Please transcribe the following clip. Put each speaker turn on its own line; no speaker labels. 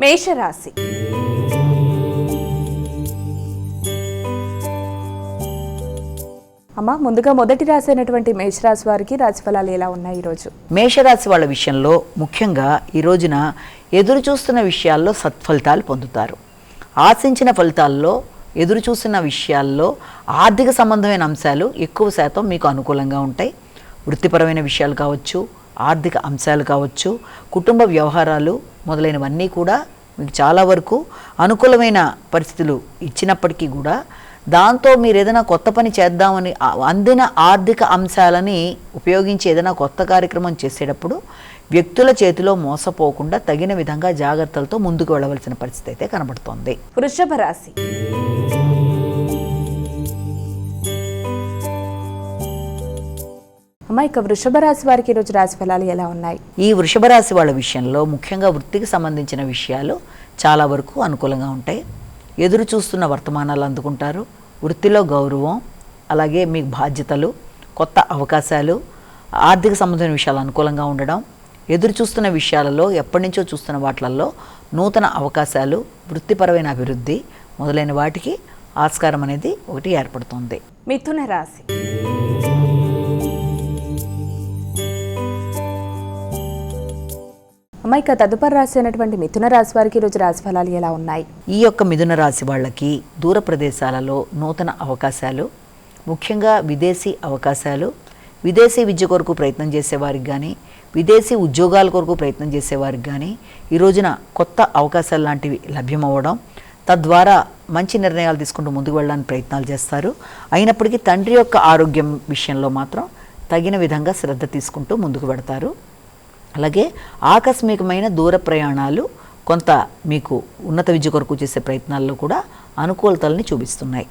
మేషరాశి. అమ్మ ముందుగా మొదటి రాశి అయినటువంటి మేషరాశి వారికి రాశిఫలాలు ఎలా ఉన్నాయి ఈరోజు?
మేషరాశి వాళ్ళ విషయంలో ముఖ్యంగా ఈ రోజున ఎదురు చూస్తున్న విషయాల్లో సత్ఫలితాలు పొందుతారు. ఆశించిన ఫలితాల్లో ఎదురు చూస్తున్న విషయాల్లో ఆర్థిక సంబంధమైన అంశాలు ఎక్కువ శాతం మీకు అనుకూలంగా ఉంటాయి. వృత్తిపరమైన విషయాలు కావచ్చు ఆర్థిక అంశాలు కావచ్చు కుటుంబ వ్యవహారాలు మొదలైనవన్నీ కూడా మీకు చాలా వరకు అనుకూలమైన పరిస్థితులు ఇచ్చినప్పటికీ కూడా దాంతో మీరు ఏదైనా కొత్త పని చేద్దామని అందిన ఆర్థిక అంశాలని ఉపయోగించి ఏదైనా కొత్త కార్యక్రమం చేసేటప్పుడు వ్యక్తుల చేతిలో మోసపోకుండా తగిన విధంగా జాగ్రత్తలతో ముందుకు వెళ్ళవలసిన పరిస్థితి అయితే కనబడుతోంది.
వృషభ రాశి. అమ్మ ఇక వృషభ రాశి వారికి ఈరోజు రాశి ఫలాలు ఎలా ఉన్నాయి?
ఈ వృషభ రాశి వాళ్ళ విషయంలో ముఖ్యంగా వృత్తికి సంబంధించిన విషయాలు చాలా వరకు అనుకూలంగా ఉంటాయి. ఎదురు చూస్తున్న వర్తమానాలు అందుకుంటారు. వృత్తిలో గౌరవం అలాగే మీకు బాధ్యతలు కొత్త అవకాశాలు ఆర్థిక సంబంధమైన విషయాలు అనుకూలంగా ఉండడం ఎదురు చూస్తున్న విషయాలలో ఎప్పటి నుంచో చూస్తున్న వాటిలలో నూతన అవకాశాలు వృత్తిపరమైన అభివృద్ధి మొదలైన వాటికి ఆస్కారం అనేది ఒకటి ఏర్పడుతుంది.
మిథున రాశి. అమ్మ ఇక తదుపరి రాశి అయినటువంటి మిథున రాశి వారికి ఈరోజు రాశి ఫలాలు ఎలా ఉన్నాయి?
ఈ యొక్క మిథున రాశి వాళ్ళకి దూర ప్రదేశాలలో నూతన అవకాశాలు ముఖ్యంగా విదేశీ అవకాశాలు విదేశీ విద్య కొరకు ప్రయత్నం చేసేవారికి కానీ విదేశీ ఉద్యోగాల కొరకు ప్రయత్నం చేసేవారికి కానీ ఈ రోజున కొత్త అవకాశాలు లాంటివి లభ్యమవ్వడం తద్వారా మంచి నిర్ణయాలు తీసుకుంటూ ముందుకు వెళ్ళడానికి ప్రయత్నాలు చేస్తారు. అయినప్పటికీ తండ్రి యొక్క ఆరోగ్యం విషయంలో మాత్రం తగిన విధంగా శ్రద్ధ తీసుకుంటూ ముందుకు పెడతారు అలాగే ఆకస్మికమైన దూర ప్రయాణాలు కొంత మీకు ఉన్నత విద్య కొరకు చేసే ప్రయత్నాల్లో కూడా అనుకూలతల్ని చూపిస్తున్నాయి.